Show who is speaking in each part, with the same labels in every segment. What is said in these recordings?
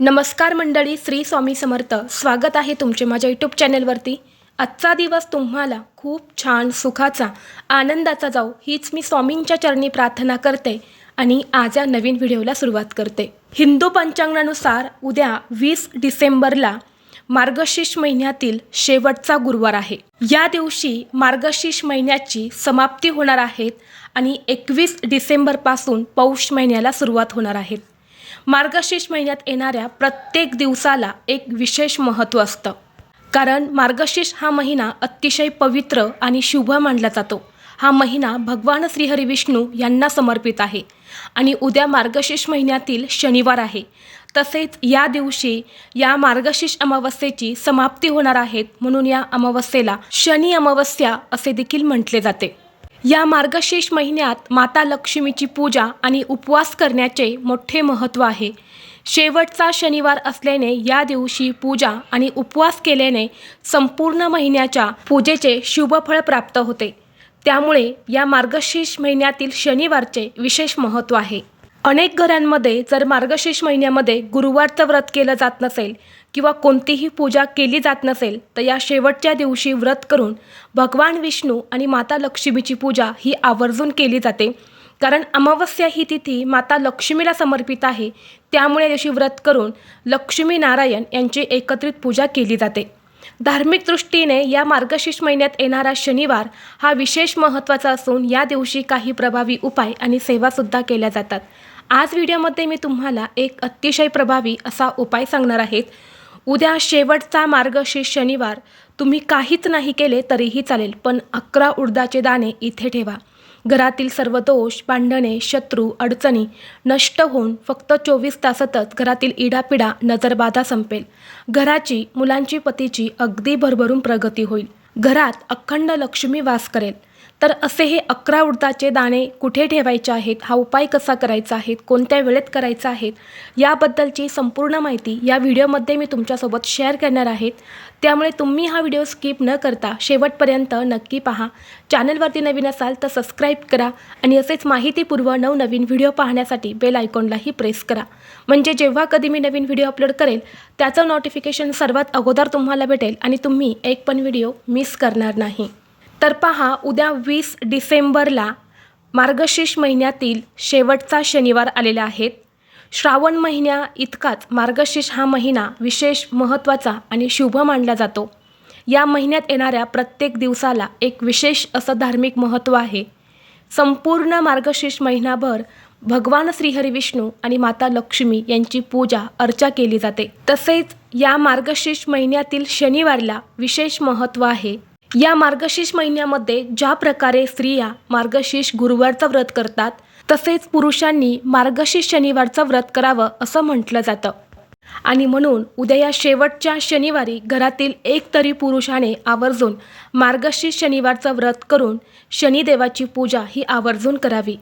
Speaker 1: नमस्कार मंडळी श्री स्वामी समर्थ. स्वागत आहे तुमचे माझ्या यूट्यूब चॅनलवरती आजचा दिवस तुम्हाला खूप छान सुखाचा आनंदाचा जाऊ हीच मी स्वामींच्या चरणी प्रार्थना करते आणि आज या नवीन व्हिडिओला सुरुवात करते. हिंदू पंचांगानुसार उद्या वीस डिसेंबरला मार्गशीर्ष महिन्यातील शेवटचा गुरुवार आहे. या दिवशी मार्गशीर्ष महिन्याची समाप्ती होणार आहेत आणि एकवीस डिसेंबरपासून पौष महिन्याला सुरुवात होणार आहेत मार्गशीर्ष महिन्यात येणाऱ्या प्रत्येक दिवसाला एक विशेष महत्त्व असतं. कारण मार्गशीर्ष हा महिना अतिशय पवित्र आणि शुभ मानला जातो. हा महिना भगवान श्रीहरी विष्णू यांना समर्पित आहे आणि उद्या मार्गशीर्ष महिन्यातील शनिवार आहे. तसेच या दिवशी या मार्गशीर्ष अमावस्येची समाप्ती होणार आहेत म्हणून या अमावस्येला शनी अमावस्या असे देखील म्हटले जाते. या मार्गशीर्ष महिन्यात माता लक्ष्मीची पूजा आणि उपवास करण्याचे मोठे महत्त्व आहे. शेवटचा शनिवार असल्याने या दिवशी पूजा आणि उपवास केल्याने संपूर्ण महिन्याच्या पूजेचे शुभफळ प्राप्त होते. त्यामुळे या मार्गशीर्ष महिन्यातील शनिवारचे विशेष महत्त्व आहे. अनेक घरांमध्ये जर मार्गशीर्ष महिन्यामध्ये गुरुवारचं व्रत केलं जात नसेल किंवा कोणतीही पूजा केली जात नसेल तर या शेवटच्या दिवशी व्रत करून भगवान विष्णू आणि माता लक्ष्मीची पूजा ही आवर्जून केली जाते. कारण अमावस्या ही तिथी माता लक्ष्मीला समर्पित आहे. त्यामुळे दिवशी व्रत करून लक्ष्मी नारायण यांची एकत्रित पूजा केली जाते. धार्मिक दृष्टीने या मार्गशीर्ष महिन्यात येणारा शनिवार हा विशेष महत्त्वाचा असून या दिवशी काही प्रभावी उपाय आणि सेवासुद्धा केल्या जातात. आज व्हिडिओमध्ये मी तुम्हाला एक अतिशय प्रभावी असा उपाय सांगणार आहेत उद्या शेवटचा मार्गशीर्ष शनिवार. तुम्ही काहीच नाही केले तरीही चालेल पण अकरा उडदाचे दाणे इथे ठेवा. घरातील सर्व दोष भांडणे शत्रू अडचणी नष्ट होऊन फक्त चोवीस तासातच घरातील इडापिडा नजरबाधा संपेल. घराची मुलांची पतीची अगदी भरभरून प्रगती होईल. घरात अखंड लक्ष्मी वास करेल. तर असे हे अकरा उडदाचे दाणे कुठे ठेवायचे आहेत? हा उपाय कसा करायचा आहे? कोणत्या वेळेत करायचा आहे? याबद्दलची संपूर्ण माहिती या व्हिडिओमध्ये मी तुमच्यासोबत शेअर करणार आहेत त्यामुळे तुम्ही हा व्हिडिओ स्किप न करता शेवटपर्यंत नक्की पहा. चॅनलवरती नवीन असाल तर सबस्क्राईब करा आणि असेच माहितीपूर्व नवनवीन व्हिडिओ पाहण्यासाठी बेल आयकॉनलाही प्रेस करा. म्हणजे जेव्हा कधी मी नवीन व्हिडिओ अपलोड करेल त्याचं नोटिफिकेशन सर्वात अगोदर तुम्हाला भेटेल आणि तुम्ही एक पण व्हिडिओ मिस करणार नाही. तर पहा उद्या वीस डिसेंबरला मार्गशीर्ष महिन्यातील शेवटचा शनिवार आलेला आहेत श्रावण महिन्या इतकाच मार्गशीर्ष हा महिना विशेष महत्त्वाचा आणि शुभ मानला जातो. या महिन्यात येणाऱ्या प्रत्येक दिवसाला एक विशेष असं धार्मिक महत्त्व आहे. संपूर्ण मार्गशीर्ष महिनाभर भगवान श्रीहरी विष्णू आणि माता लक्ष्मी यांची पूजा अर्चा केली जाते. तसेच या मार्गशीर्ष महिन्यातील शनिवारला विशेष महत्त्व आहे. या मार्गशीर्ष महिन्यामध्ये ज्या प्रकारे स्त्रिया मार्गशीर्ष गुरुवारचं व्रत करतात तसेच पुरुषांनी मार्गशीर्ष शनिवारचं व्रत करावं असं म्हटलं जातं. आणि म्हणून उद्या या शेवटच्या शनिवारी घरातील एक तरी पुरुषाने आवर्जून मार्गशीर्ष शनिवारचं व्रत करून शनिदेवाची पूजा ही आवर्जून करावी.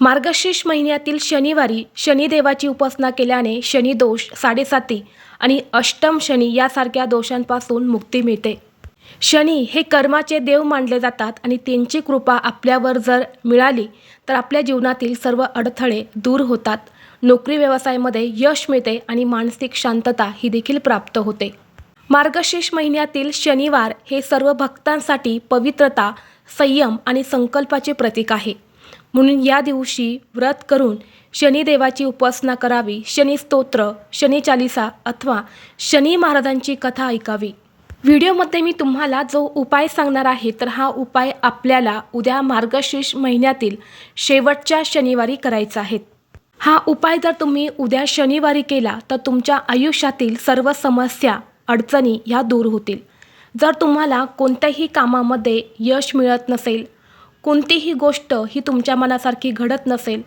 Speaker 1: मार्गशीर्ष महिन्यातील शनिवारी शनिदेवाची उपासना केल्याने शनिदोष साडेसाती आणि अष्टम शनी यासारख्या दोषांपासून मुक्ती मिळते. शनी हे कर्माचे देव मानले जातात आणि त्यांची कृपा आपल्यावर जर मिळाली तर आपल्या जीवनातील सर्व अडथळे दूर होतात. नोकरी व्यवसायामध्ये यश मिळते आणि मानसिक शांतता ही देखील प्राप्त होते. मार्गशीर्ष महिन्यातील शनिवार हे सर्व भक्तांसाठी पवित्रता संयम आणि संकल्पाचे प्रतीक आहे. म्हणून या दिवशी व्रत करून शनिदेवाची उपासना करावी शनी स्तोत्र शनी चालिसा अथवा शनी महाराजांची कथा ऐकावी. व्हिडिओमध्ये मी तुम्हाला जो उपाय सांगणार आहे तर हा उपाय आपल्याला उद्या मार्गशीर्ष महिन्यातील शेवटच्या शनिवारी करायचा आहे. हा उपाय जर तुम्ही उद्या शनिवारी केला तर तुमच्या आयुष्यातील सर्व समस्या अडचणी ह्या दूर होतील. जर तुम्हाला कोणत्याही कामामध्ये यश मिळत नसेल कोणतीही गोष्ट ही तुमच्या मनासारखी घडत नसेल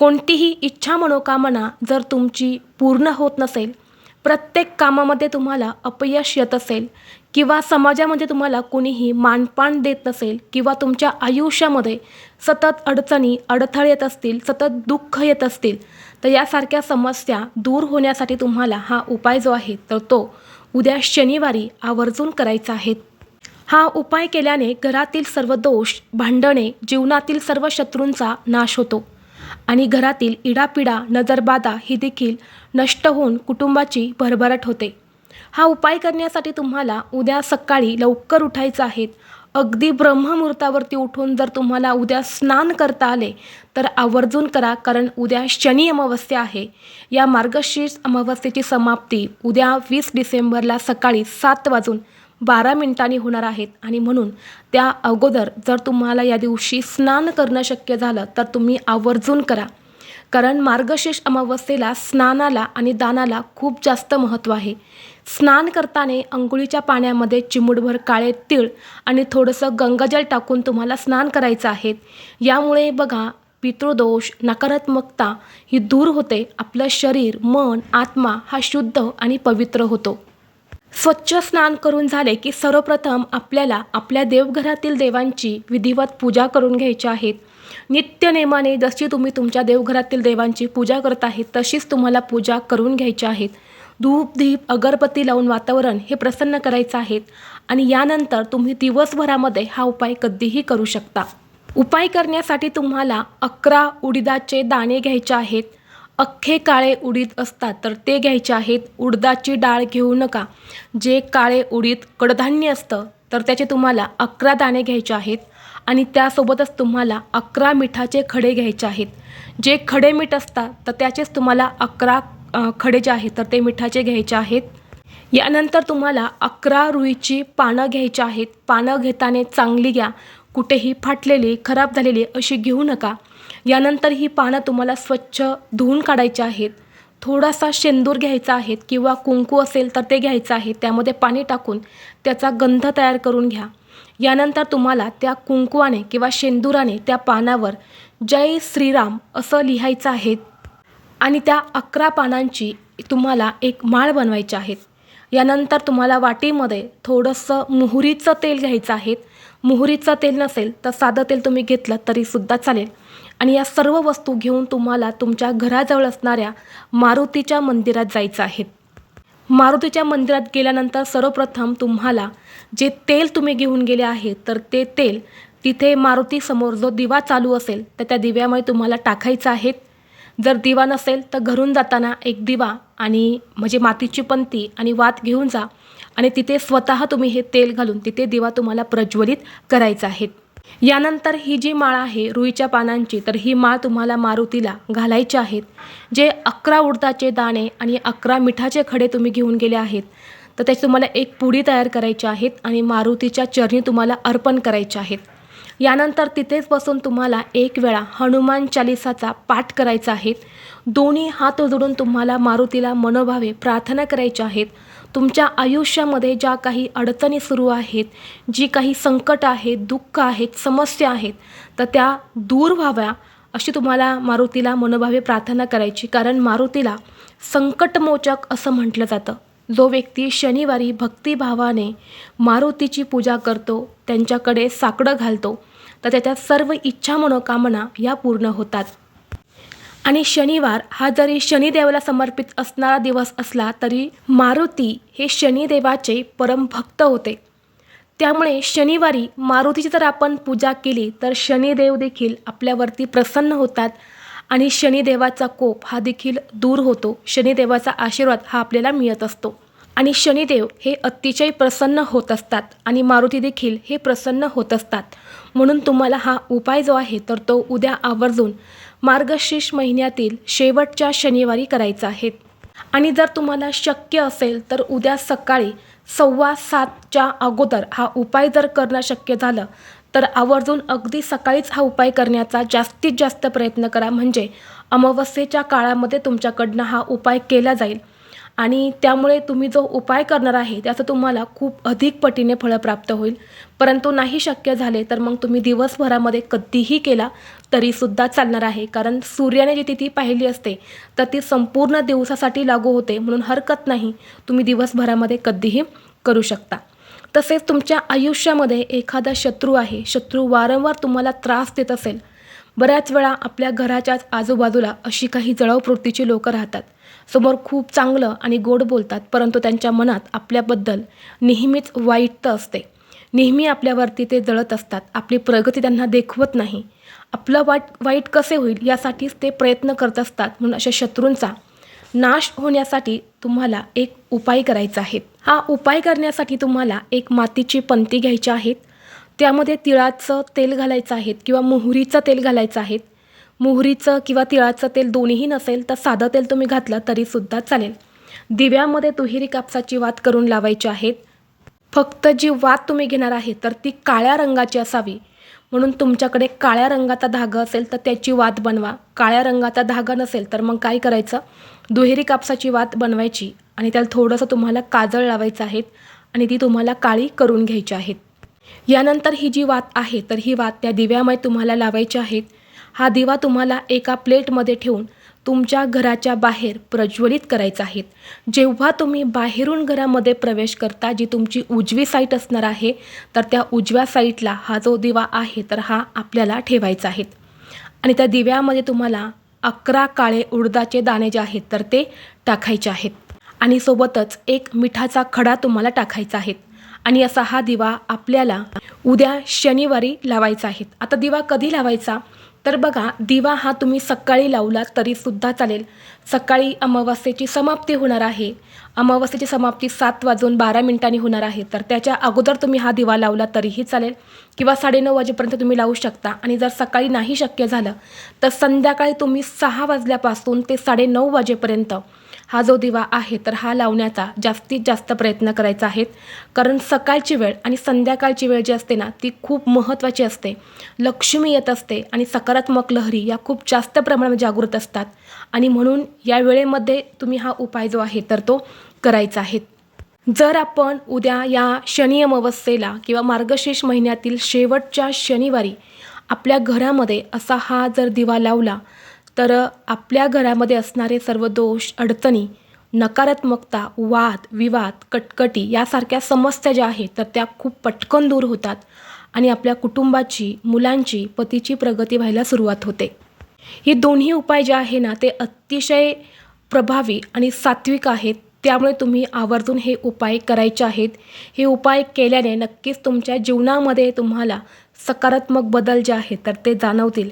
Speaker 1: कोणतीही इच्छा मनोकामना जर तुमची पूर्ण होत नसेल प्रत्येक कामामध्ये तुम्हाला अपयश येत असेल किंवा समाजामध्ये तुम्हाला कुणीही मानपान देत नसेल किंवा तुमच्या आयुष्यामध्ये सतत अडचणी अडथळे येत असतील सतत दुःख येत असतील तर यासारख्या समस्या दूर होण्यासाठी तुम्हाला हा उपाय जो आहे तर तो उद्या शनिवारी आवर्जून करायचा आहे. हा उपाय केल्याने घरातील सर्व दोष भांडणे जीवनातील सर्व शत्रूंचा नाश होतो. आणि घरातील इडापिडा नजरबाधा ही देखील नष्ट होऊन कुटुंबाची भरभराट होते. हा उपाय करण्यासाठी तुम्हाला उद्या सकाळी लवकर उठायचं आहे. अगदी ब्रह्ममुहूर्तावरती उठून जर तुम्हाला उद्या स्नान करता आले तर आवर्जून करा कारण उद्या शनी अमावस्या आहे. या मार्गशीर्ष अमावस्येची समाप्ती उद्या वीस डिसेंबरला सकाळी सात वाजून बारा मिनिटांनी होणार आहेत. आणि म्हणून त्या अगोदर जर तुम्हाला या दिवशी स्नान करणं शक्य झालं तर तुम्ही आवर्जून करा. कारण मार्गशीर्ष अमावस्येला स्नानाला आणि दानाला खूप जास्त महत्त्व आहे. स्नान करताना अंघोळीच्या पाण्यामध्ये चिमूटभर काळे तीळ आणि थोडंसं गंगाजल टाकून तुम्हाला स्नान करायचं आहे. यामुळे बघा पितृदोष नकारात्मकता ही दूर होते. आपलं शरीर मन आत्मा हा शुद्ध आणि पवित्र होतो. स्वच्छ स्नान करून झाले की सर्वप्रथम आपल्याला आपल्या देवघरातील देवांची विधिवत पूजा करून घ्यायची आहेत नित्यनेमाने जशी तुम्ही तुमच्या देवघरातील देवांची पूजा करत आहे तशीच तुम्हाला पूजा करून घ्यायची आहेत धूप दीप अगरबत्ती लावून वातावरण हे प्रसन्न करायचं आहे आणि यानंतर तुम्ही दिवसभरामध्ये हा उपाय कधीही करू शकता. उपाय करण्यासाठी तुम्हाला अकरा उडीदाचे दाणे घ्यायचे आहेत. अख्खे काळे उडीद असतात तर ते घ्यायचे आहेत उडदाची डाळ घेऊ नका. जे काळे उडीद कडधान्य असतं तर त्याचे तुम्हाला अकरा दाणे घ्यायचे आहेत आणि त्यासोबतच तुम्हाला अकरा मिठाचे खडे घ्यायचे आहेत. जे खडे मीठ असतात तर त्याचेच तुम्हाला अकरा खडे जे आहेत तर ते मिठाचे घ्यायचे आहेत. यानंतर तुम्हाला अकरा रुईची पानं घ्यायची आहेत. पानं घेताना चांगली घ्या. कुठेही फाटलेली खराब झालेली अशी घेऊ नका. यानंतर ही पानं तुम्हाला स्वच्छ धुवून काढायची आहेत. थोडासा शेंदूर घ्यायचा आहे किंवा कुंकू असेल तर ते घ्यायचं आहे. त्यामध्ये पाणी टाकून त्याचा गंध तयार करून घ्या. यानंतर तुम्हाला त्या कुंकुवाने किंवा शेंदुराने त्या पानावर जय श्रीराम असं लिहायचं आहे आणि त्या अकरा पानांची तुम्हाला एक माळ बनवायची आहेत. यानंतर तुम्हाला वाटीमध्ये थोडंसं मोहरीचं तेल घ्यायचं आहे. मोहरीचं तेल नसेल तर साधं तेल तुम्ही घेतलं तरीसुद्धा चालेल. आणि या सर्व वस्तू घेऊन तुम्हाला तुमच्या घराजवळ असणाऱ्या मारुतीच्या मंदिरात जायचं आहे. मारुतीच्या मंदिरात गेल्यानंतर सर्वप्रथम तुम्हाला जे तेल तुम्ही घेऊन गेले आहे तर ते तेल तिथे मारुतीसमोर जो दिवा चालू असेल तर त्या दिव्यामुळे तुम्हाला टाकायचं आहे. जर दिवा नसेल तर घरून जाताना एक दिवा आणि म्हणजे मातीची पंती आणि वात घेऊन जा आणि तिथे स्वतः तुम्ही हे तेल घालून तिथे दिवा तुम्हाला प्रज्वलित करायचा आहे. यानंतर ही जी माळ आहे रुईच्या पानांची तर ही माळ तुम्हाला मारुतीला घालायची आहेत. जे अकरा उडदाचे दाणे आणि अकरा मिठाचे खडे तुम्ही घेऊन गेले आहेत तर त्याची तुम्हाला एक पुडी तयार करायची आहेत आणि मारुतीच्या चरणी तुम्हाला अर्पण करायचे आहेत. यानंतर तिथेच बसून तुम्हाला एक वेळा हनुमान चालिसाचा पाठ करायचा आहे. दोन्ही हात जोडून तुम्हाला मारुतीला मनोभावे प्रार्थना करायच्या आहेत. तुमच्या आयुष्यामध्ये ज्या काही अडचणी सुरू आहेत जी काही संकट आहेत दुःख आहेत समस्या आहेत तर त्या दूर व्हाव्या अशी तुम्हाला मारुतीला मनोभावे प्रार्थना करायची. कारण मारुतीला संकटमोचक असं म्हटलं जातं. जो व्यक्ती शनिवारी भक्तिभावाने मारुतीची पूजा करतो त्यांच्याकडे साकडं घालतो तर त्याच्या सर्व इच्छा मनोकामना या पूर्ण होतात. आणि शनिवार हा जरी शनिदेवाला समर्पित असणारा दिवस असला तरी मारुती हे शनिदेवाचे परमभक्त होते. त्यामुळे शनिवारी मारुतीची जर आपण पूजा केली तर शनिदेव देखील आपल्यावरती प्रसन्न होतात आणि शनिदेवाचा कोप हा देखील दूर होतो. शनिदेवाचा आशीर्वाद हा आपल्याला मिळत असतो. आणि शनिदेव हे अतिशय प्रसन्न होत असतात आणि मारुती देखील हे प्रसन्न होत असतात. म्हणून तुम्हाला हा उपाय जो आहे तर तो उद्या आवर्जून मार्गशीर्ष महिन्यातील शेवटच्या शनिवारी करायचा आहे आणि जर तुम्हाला शक्य असेल तर उद्या सकाळी सव्वा सातच्या अगोदर हा उपाय जर करणं शक्य झालं तर आवर्जून अगदी सकाळीच हा उपाय करण्याचा जास्तीत जास्त प्रयत्न करा. म्हणजे अमावस्येच्या काळामध्ये तुमच्याकडनं हा उपाय केला जाईल. आणि त्यामुळे तुम्ही जो उपाय करणार आहे त्याचं तुम्हाला खूप अधिक पटीने फळं प्राप्त होईल. परंतु नाही शक्य झाले तर मग तुम्ही दिवसभरामध्ये कधीही केला तरीसुद्धा चालणार आहे. कारण सूर्याने जी तिथी पाहिली असते तर ती संपूर्ण दिवसासाठी लागू होते म्हणून हरकत नाही. तुम्ही दिवसभरामध्ये कधीही करू शकता. तसेच तुमच्या आयुष्यामध्ये एखादा शत्रू आहे शत्रू वारंवार तुम्हाला त्रास देत असेल. बऱ्याच वेळा आपल्या घराच्याच आजूबाजूला अशी काही जळाऊ लोकं राहतात. समोर खूप चांगलं आणि गोड बोलतात परंतु त्यांच्या मनात आपल्याबद्दल नेहमीच वाईट असते. नेहमी आपल्यावरती ते जळत असतात. आपली प्रगती त्यांना देखवत नाही. आपलं वाईट वाईट कसे होईल यासाठीच ते प्रयत्न करत असतात म्हणून अशा शत्रूंचा नाश होण्यासाठी तुम्हाला एक उपाय करायचा आहे. हा उपाय करण्यासाठी तुम्हाला एक मातीची पंती घ्यायची आहेत. त्यामध्ये तिळाचं तेल घालायचं आहे किंवा मोहरीचं तेल घालायचं आहे. मोहरीचं किंवा तिळाचं तेल दोन्हीही नसेल तर साधं तेल तुम्ही घातलं तरीसुद्धा चालेल. दिव्यामध्ये दुहेरी कापसाची वात करून लावायची आहेत फक्त जी वात तुम्ही घेणार आहे तर ती काळ्या रंगाची असावी. म्हणून तुमच्याकडे काळ्या रंगाचा धागा असेल तर त्याची वात बनवा. काळ्या रंगाचा धागा नसेल तर मग काय करायचं? दुहेरी कापसाची वात बनवायची आणि त्याला थोडंसं तुम्हाला काजळ लावायचं आहे आणि ती तुम्हाला काळी करून घ्यायची आहेत यानंतर ही जी वात आहे तर ही वात त्या दिव्यामध्ये तुम्हाला लावायची आहेत हा दिवा तुम्हाला एका प्लेटमध्ये ठेवून तुमच्या घराच्या बाहेर प्रज्वलित करायचा आहे. जेव्हा तुम्ही बाहेरून घरामध्ये प्रवेश करता जी तुमची उजवी साईट असणार आहे तर त्या उजव्या साईटला हा जो दिवा आहे तर हा आपल्याला ठेवायचा आहे. आणि त्या दिव्यामध्ये तुम्हाला अकरा काळे उडदाचे दाणे जे आहेत तर ते टाकायचे आहेत. आणि सोबतच एक मिठाचा खडा तुम्हाला टाकायचा आहे. आणि असा हा दिवा आपल्याला उद्या शनिवारी लावायचा आहे. आता दिवा कधी लावायचा? तर बघा दिवा हा तुम्ही सकाळी लावला तरीसुद्धा चालेल. सकाळी अमावस्येची समाप्ती होणार आहे. अमावस्येची समाप्ती सात वाजून बारा मिनिटांनी होणार आहे. तर त्याच्या अगोदर तुम्ही हा दिवा लावला तरीही चालेल किंवा साडेनऊ वाजेपर्यंत तुम्ही लावू शकता. आणि जर सकाळी नाही शक्य झालं तर संध्याकाळी तुम्ही सहा वाजल्यापासून ते साडेनऊ वाजेपर्यंत हा जो दिवा आहे तर हा लावण्याचा जास्तीत जास्त प्रयत्न करायचा आहे. कारण सकाळची वेळ आणि संध्याकाळची वेळ जी असते ना ती खूप महत्त्वाची असते. लक्ष्मी येत असते आणि सकारात्मक लहरी या खूप जास्त प्रमाणात जागृत असतात. आणि म्हणून या वेळेमध्ये तुम्ही हा उपाय जो आहे तर तो करायचा आहे. जर आपण उद्या या शनी अमावस्येला किंवा मार्गशीर्ष महिन्यातील शेवटच्या शनिवारी आपल्या घरामध्ये असा हा जर दिवा लावला तर आपल्या घरामध्ये असणारे सर्व दोष अडचणी नकारात्मकता वाद विवाद कटकटी यासारख्या समस्या ज्या आहेत तर त्या खूप पटकन दूर होतात आणि आपल्या कुटुंबाची मुलांची पतीची प्रगती व्हायला सुरुवात होते. हे दोन्ही उपाय जे आहे ना ते अतिशय प्रभावी आणि सात्विक आहेत. त्यामुळे तुम्ही आवर्जून हे उपाय करायचे आहेत. हे उपाय केल्याने नक्कीच तुमच्या जीवनामध्ये तुम्हाला सकारात्मक बदल जे आहेत तर ते जाणवतील.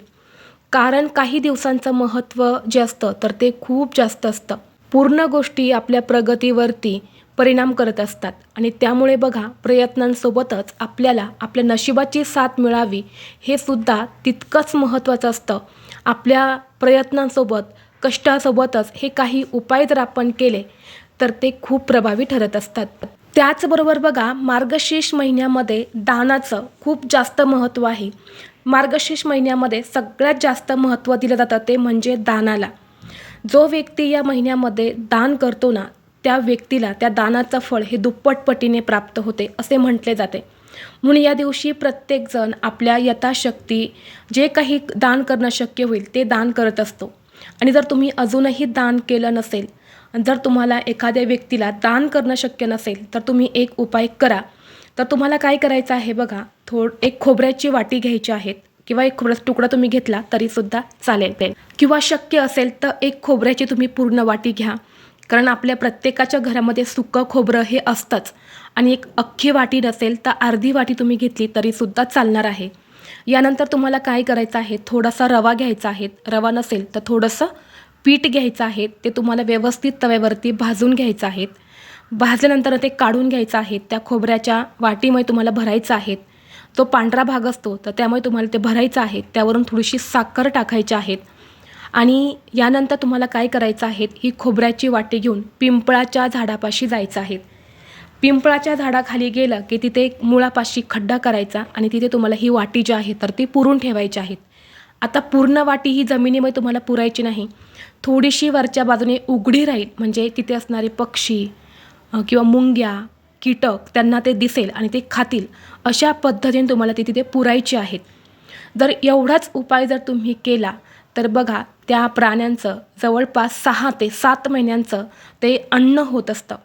Speaker 1: कारण काही दिवसांचं महत्त्व जे असतं तर ते खूप जास्त असतं. पूर्ण गोष्टी आपल्या प्रगतीवरती परिणाम करत असतात. आणि त्यामुळे बघा प्रयत्नांसोबतच आपल्याला आपल्या नशिबाची साथ मिळावी हे सुद्धा तितकंच महत्त्वाचं असतं. आपल्या प्रयत्नांसोबत कष्टासोबतच हे काही उपाय जर आपण केले तर ते खूप प्रभावी ठरत असतात. त्याचबरोबर बघा मार्गशीर्ष महिन्यामध्ये दानाचं खूप जास्त महत्त्व आहे. मार्गशीर्ष महिन्यामध्ये सगळ्यात जास्त महत्त्व दिलं जातं ते म्हणजे दानाला. जो व्यक्ती या महिन्यामध्ये दान करतो ना त्या व्यक्तीला त्या दानाचं फळ हे दुप्पट पटीने प्राप्त होते असे म्हटले जाते. म्हणून या दिवशी प्रत्येकजण आपल्या यथाशक्ती जे काही दान करणं शक्य होईल ते दान करत असतो. आणि जर तुम्ही अजूनही दान केलं नसेल जर तुम्हाला एखाद्या व्यक्तीला दान करणं शक्य नसेल तर तुम्ही एक उपाय करा. तर तुम्हाला काय करायचं आहे बघा थोड एक खोबऱ्याची वाटी घ्यायची आहेत किंवा एक खोबऱ्याचा तुकडा तुम्ही घेतला तरीसुद्धा चालेल किंवा शक्य असेल तर एक खोबऱ्याची तुम्ही पूर्ण वाटी घ्या. कारण आपल्या प्रत्येकाच्या घरामध्ये सुकं खोबरं हे असतंच. आणि एक अख्खी वाटी नसेल तर अर्धी वाटी तुम्ही घेतली तरीसुद्धा चालणार आहे. यानंतर तुम्हाला काय करायचं आहे थोडासा रवा घ्यायचा आहे. रवा नसेल तर थोडंसं पीठ घ्यायचं आहे. ते तुम्हाला व्यवस्थित तव्यावरती भाजून घ्यायचं आहे. भाजल्यानंतर ते काढून घ्यायचं आहे. त्या खोबऱ्याच्या वाटीमध्ये तुम्हाला भरायचं आहे. तो पांढरा भाग असतो तर त्यामुळे तुम्हाला ते भरायचं आहे. त्यावरून थोडीशी साखर टाकायची आहेत आणि यानंतर तुम्हाला काय करायचं आहे ही खोबऱ्याची वाटी घेऊन पिंपळाच्या झाडापाशी जायचं आहे. पिंपळाच्या झाडाखाली गेलं की तिथे एक मुळापाशी खड्डा करायचा आणि तिथे तुम्हाला ही वाटी जी आहे तर ती पुरून ठेवायची आहेत आता पूर्ण वाटी ही जमिनीमध्ये तुम्हाला पुरायची नाही. थोडीशी वरच्या बाजूने उघडी राहील म्हणजे तिथे असणारे पक्षी किंवा मुंग्या कीटक त्यांना ते दिसेल आणि ते खातील. अशा पद्धतीने तुम्हाला ती तिथे पुरायची आहेत. जर एवढाच उपाय जर तुम्ही केला तर बघा त्या प्राण्यांचं जवळपास सहा ते सात महिन्यांचं ते अन्न होत असतं.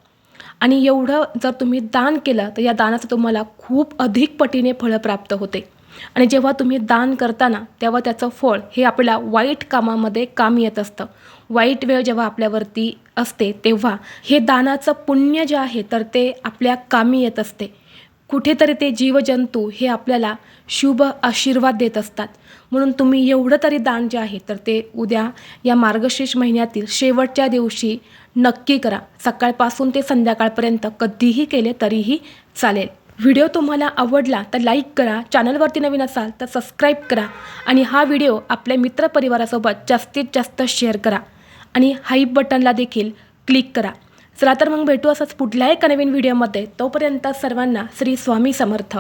Speaker 1: आणि एवढं जर तुम्ही दान केलं तर या दानाचं तुम्हाला खूप अधिक पटीने फळं प्राप्त होते. आणि जेव्हा तुम्ही दान करताना तेव्हा त्याचं फळ हे आपल्या वाईट कामामध्ये काम येत असतं. वाईट वेळ जेव्हा आपल्यावरती असते तेव्हा हे दानाचं पुण्य जे आहे तर ते आपल्या कामी येत असते. कुठेतरी ते जीवजंतू हे आपल्याला शुभ आशीर्वाद देत असतात. म्हणून तुम्ही एवढं तरी दान जे आहे तर ते उद्या या मार्गशीर्ष महिन्यातील शेवटच्या दिवशी नक्की करा. सकाळपासून ते संध्याकाळपर्यंत कधीही केले तरीही चालेल. व्हिडिओ तुम्हाला आवडला तर लाईक करा. चॅनलवरती नवीन असाल तर सबस्क्राईब करा. आणि हा व्हिडिओ आपल्या मित्रपरिवारासोबत जास्तीत जास्त शेअर करा. आणि हाईप बटनला देखील क्लिक करा. चला तर मग भेटू असंच पुढल्या एका नवीन व्हिडिओमध्ये तोपर्यंत सर्वांना श्री स्वामी समर्थ.